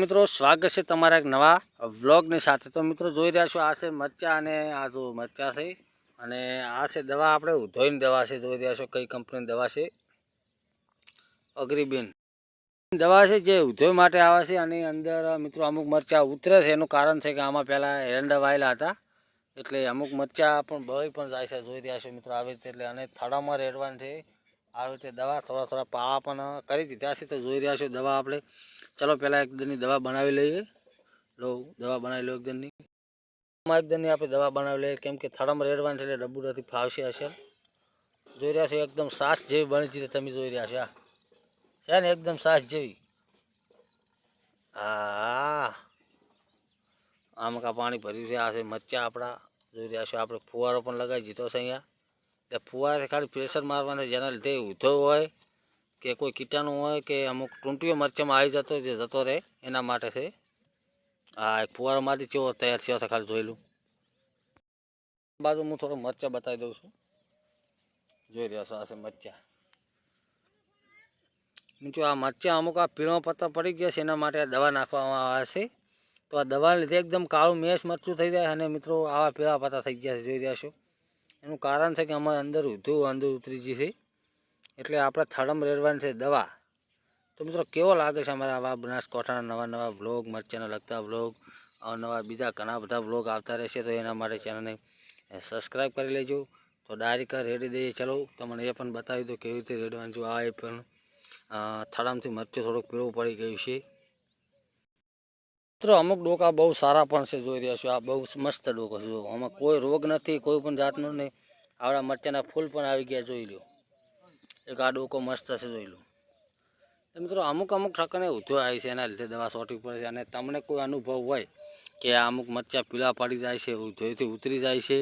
મિત્રો, સ્વાગત છે તમારા એક નવા વ્લોગની સાથે. તો મિત્રો, જોઈ રહ્યા છો, આ છે મરચા અને આ જો મરચા છે. અને આ છે દવા આપણે, ઉધોઈની દવા છે. જોઈ રહ્યા છો, કઈ કંપનીની દવા છે? અગ્રીબીન. દવા છે જે ઉધોઈ માટે આવે છે. અને અંદર, મિત્રો, અમુક મરચા ઉતરે છે. એનું કારણ છે કે આમાં પહેલાં એરંડા વાયેલા હતા. એટલે અમુક મરચા પણ બળી પણ જાય છે. જોઈ રહ્યા છો, મિત્રો, આવી રીતે. એટલે અને થડામાં રેડવાનું છે. આવી રીતે દવા થોડા થોડા પાવા પણ કરી દીધા. છે તો જોઈ રહ્યા છે દવા આપણે. ચલો પહેલાં એક દિનની દવા બનાવી લઈએ. લો, દવા બનાવી લો એક દિનની. આપણે દવા બનાવી લઈએ. કેમ કે થડમ રેડવાની છે એટલે ડબ્બુ નથી ફાવશે હશે જોઈ રહ્યા છો, એકદમ સાસ જેવી બની છે, તમે જોઈ રહ્યા છો આ છે ને, એકદમ સાસ જેવી. હા. આમકા પાણી ભર્યું છે, આ છે મરચાં આપણા. જોઈ રહ્યા છો, આપણે ફુવારો પણ લગાવી દીધો છે અહીંયા. એટલે ફુવારે ખાલી પ્રેશર મારવાને જેના લીધે ઉધો હોય કે કોઈ કીટાણુ હોય કે અમુક ટૂંટીઓ મરચામાં આવી જતો જે જતો રહે, એના માટે છે. હા ફુવારો મારી ચેવો તૈયાર થયો છે ખાલી જોયેલું બાજુ હું થોડો મરચાં બતાવી દઉં છું. જોઈ રહ્યા છો આ છે મરચાં. નીચું આ મરચાં અમુક આ પીળો પત્તા પડી ગયા છે, એના માટે આ દવા નાખવામાં આવે છે. તો આ દવાને લીધે એકદમ કાળું મેશ મરચું થઈ જાય અને મિત્રો આવા પીળા પત્તા થઈ ગયા છે, જોઈ રહ્યા છો. એનું કારણ છે કે અમારે અંદર ઊધું અંદર ઉતરી છે. એટલે આપણે થડમ રેડવાની છે દવા. તો મિત્રો, કેવો લાગે છે અમારા આવા બનાસકાંઠાના નવા નવા વ્લોગ મરચાને લગતા વ્લોગ નવા બીજા ઘણા બધા વ્લોગ આવતા રહેશે, તો એના માટે ચેનલને સબસ્ક્રાઈબ કરી લેજો. તો ડાયરેક્ટ રેડી દઈએ. ચલો, તમને એ પણ બતાવી દો કેવી રીતે રેડવાનું છું. આ એ પણ થડામથી મરચું થોડુંક પીળું પડી ગયું છે. મિત્રો અમુક ડોકા બહુ સારા પણ છે, જોઈ રહ્યા છો. આ બહુ મસ્ત ડોકો છે. જો, આમાં કોઈ રોગ નથી, કોઈ પણ જાતનું નહીં. આવડા મરચાંના ફૂલ પણ આવી ગયા, જોઈ લો એક આ ડોકો મસ્ત છે, જોઈ લો મિત્રો, અમુક અમુક ઠકને ઉધો આવી છે, એના લીધે દવા સોટી પડે છે. અને તમને કોઈ અનુભવ હોય કે આ અમુક મરચાં પીળા પડી જાય છે ઊધોથી ઉતરી જાય છે,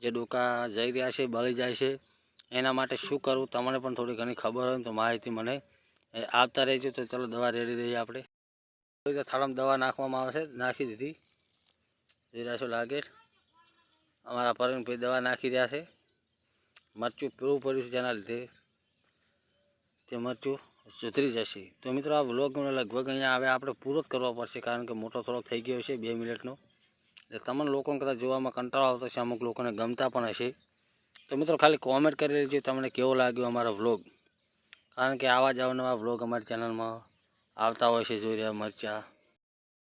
જે ડોકા જઈ રહ્યા છે, બળી જાય છે, એના માટે શું કરવું? તમને પણ થોડી ઘણી ખબર હોય તો માહિતી મને આપતા રહેજો. તો ચલો, દવા રેડી દઈએ આપણે. રીતે થાળામાં દવા નાખવામાં આવે છે, નાખી દીધી. જોઈ રહ્યા છો લાગે અમારા પરવીનભાઈ દવા નાખી રહ્યા છે. મરચું પીળું પડ્યું છે જેના લીધે. તે મરચું સુધરી જશે. તો મિત્રો, આ વ્લોગનો લગભગ અહીંયા હવે આપણે પૂરો જ કરવો પડશે, કારણ કે મોટો થોડોક થઈ ગયો છે, બે મિનિટનો. એટલે તમને લોકોને કદાચ જોવામાં કંટાળો આવતો છે અમુક લોકોને ગમતા પણ હશે. તો મિત્રો, ખાલી કોમેન્ટ કરી લેજો, તમને કેવો લાગ્યો અમારો વ્લોગ. કારણ કે આવા જ અવનવા વ્લોગ અમારી ચેનલમાં આવતા હોય છે જોઈ રહ્યા મરચાં.